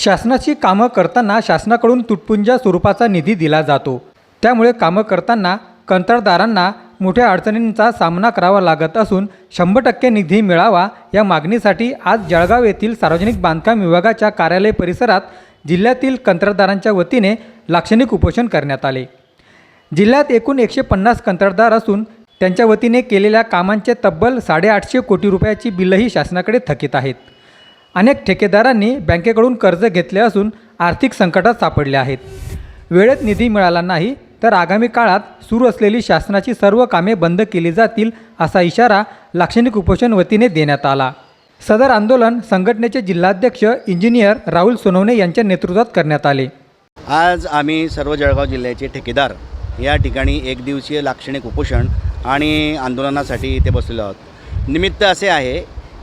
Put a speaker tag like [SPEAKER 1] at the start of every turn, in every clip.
[SPEAKER 1] शासनाची कामं करताना शासनाकडून तुटपुंजा स्वरूपाचा निधी दिला जातो. त्यामुळे कामं करताना कंत्राटदारांना मोठ्या अडचणींचा सामना करावा लागत असून शंभर टक्के निधी मिळावा या मागणीसाठी आज जळगाव येथील सार्वजनिक बांधकाम विभागाच्या कार्यालय परिसरात जिल्ह्यातील कंत्राटदारांच्या वतीने लाक्षणिक उपोषण करण्यात आले. जिल्ह्यात एकूण एकशे पन्नास कंत्राटदार असून त्यांच्या वतीने केलेल्या कामांचे तब्बल साडेआठशे कोटी रुपयाची बिलही शासनाकडे थकीत आहेत. अनेक ठेकेदारांनी बँकेकडून कर्ज घेतले असून आर्थिक संकटात सापडले आहेत. वेळेत निधी मिळाला नाही तर आगामी काळात सुरू असलेली शासनाची सर्व कामे बंद केली जातील असा इशारा लाक्षणिक उपोषण वतीने देण्यात आला. सदर आंदोलन संघटनेचे जिल्हाध्यक्ष इंजिनियर राहुल सोनवणे यांच्या नेतृत्वात करण्यात आले.
[SPEAKER 2] आज आम्ही सर्व जळगाव जिल्ह्याचे ठेकेदार या ठिकाणी एक दिवसीय लाक्षणिक उपोषण आणि आंदोलनासाठी इथे बसलेलो आहोत. निमित्त असे आहे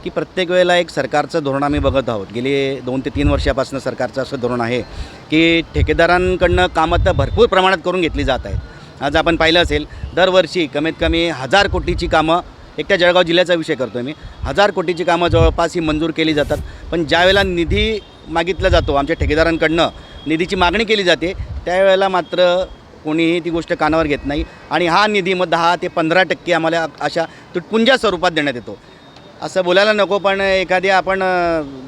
[SPEAKER 2] की प्रत्येक वेळेला एक सरकारचं धोरण आम्ही बघत आहोत. गेली दोन ते तीन वर्षापासून सरकारचं असं धोरण आहे की ठेकेदारांकडनं कामं तर भरपूर प्रमाणात करून घेतली जात आहेत. आज आपण पाहिलं असेल दरवर्षी कमीत कमी हजार कोटीची कामं एकट्या जळगाव जिल्ह्याचा विषय करतो मी. हजार कोटीची कामं जवळपास ही मंजूर केली जातात. पण ज्यावेळेला निधी मागितला जातो आमच्या ठेकेदारांकडनं निधीची मागणी केली जाते त्यावेळेला मात्र कोणीही ती गोष्ट कानावर घेत नाही. आणि हा निधी मग दहा ते पंधरा टक्के आम्हाला अशा तुटपुंजा स्वरूपात देण्यात येतो. असं बोलायला नको पण एखाद्या आपण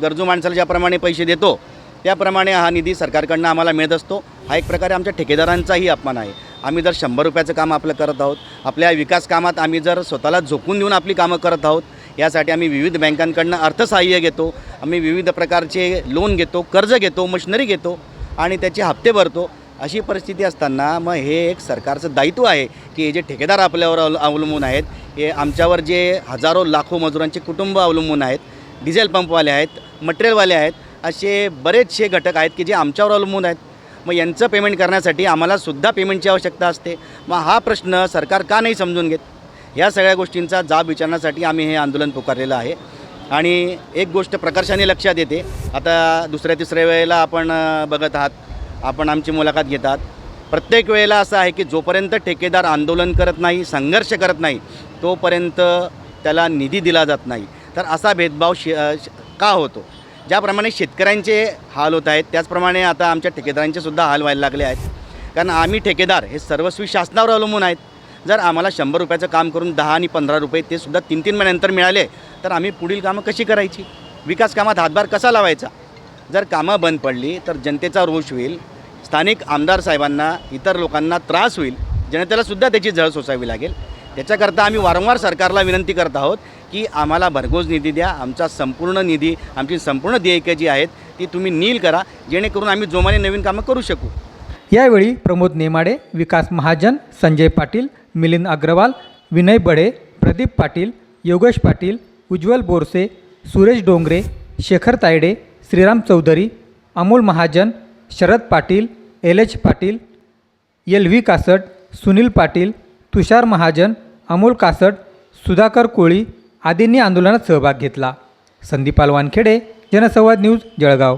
[SPEAKER 2] गरजू माणसाला ज्याप्रमाणे पैसे देतो त्याप्रमाणे हा निधी सरकारकडनं आम्हाला मिळत असतो. हा एक प्रकारे आमच्या ठेकेदारांचाही अपमान आहे. आम्ही जर शंभर रुपयाचं काम आपलं करत आहोत आपल्या विकास कामात आम्ही जर स्वतःला झोकून देऊन आपली कामं करत आहोत यासाठी आम्ही विविध बँकांकडनं अर्थसहाय्य घेतो आम्ही विविध प्रकारचे लोन घेतो कर्ज घेतो मशिनरी घेतो आणि त्याचे हप्ते भरतो. अशी परिस्थिती असताना मग हे एक सरकारचं दायित्व आहे की हे जे ठेकेदार आपल्यावर अवल अवलंबून आहेत हे आमच्यावर जे हजारो लाखो मजुरांचे कुटुंब अवलंबून आहेत डिझेल पंपवाले आहेत मटेरियलवाले आहेत असे बरेचसे घटक आहेत की जे आमच्यावर अवलंबून आहेत. मग यांचं पेमेंट करण्यासाठी आम्हालासुद्धा पेमेंटची आवश्यकता असते. मग हा प्रश्न सरकार का नाही समजून घेत? या सगळ्या गोष्टींचा जाब विचारण्यासाठी आम्ही हे आंदोलन पुकारलेलं आहे. आणि एक गोष्ट प्रकर्षाने लक्षात येते. आता दुसऱ्या तिसऱ्या वेळेला आपण बघत आहात. आपण आमची मुलाखत घेतात. प्रत्येक वेळेला असं आहे की जोपर्यंत ठेकेदार आंदोलन करत नाही संघर्ष करत नाही तोपर्यंत त्याला निधी दिला जात नाही. तर असा भेदभाव शे श- का होतो? ज्याप्रमाणे शेतकऱ्यांचे हाल होत आहेत त्याचप्रमाणे आता आमच्या ठेकेदारांचे सुद्धा हाल व्हायला लागले आहेत. कारण आम्ही ठेकेदार हे सर्वस्वी शासनावर अवलंबून आहेत. जर आम्हाला शंभर रुपयाचं काम करून दहा आणि पंधरा रुपये ते सुद्धा तीन तीन महिन्यानंतर मिळाले तर आम्ही पुढील कामं कशी करायची? विकास कामात हातभार कसा लावायचा? जर कामं बंद पडली तर जनतेचा रोष होईल स्थानिक आमदार साहेबांना इतर लोकांना त्रास होईल जनतेलासुद्धा त्याची झळ सोसावी लागेल. त्याच्याकरता आम्ही वारंवार सरकारला विनंती करत आहोत की आम्हाला भरघोस निधी द्या आमचा संपूर्ण निधी आमची संपूर्ण देयके जी आहेत ती तुम्ही नील करा जेणेकरून आम्ही जोमाने नवीन कामं करू शकू.
[SPEAKER 1] यावेळी Pramod Nemade Vikas Mahajan Sanjay Patil Milind Agrawal Vinay Bade Pradeep Patil Yogesh Patil Ujjwal Borse Suresh Dongre Shekhar Tayde Shriram Chaudhari Amol Mahajan Sharad Patil L H Patil L V Kasat Sunil Patil Tushar Mahajan Amol Kasat Sudhakar Koli आदींनी आंदोलनात सहभाग घेतला. संदीपाल वानखेडे जनसंवाद news Jalgaon.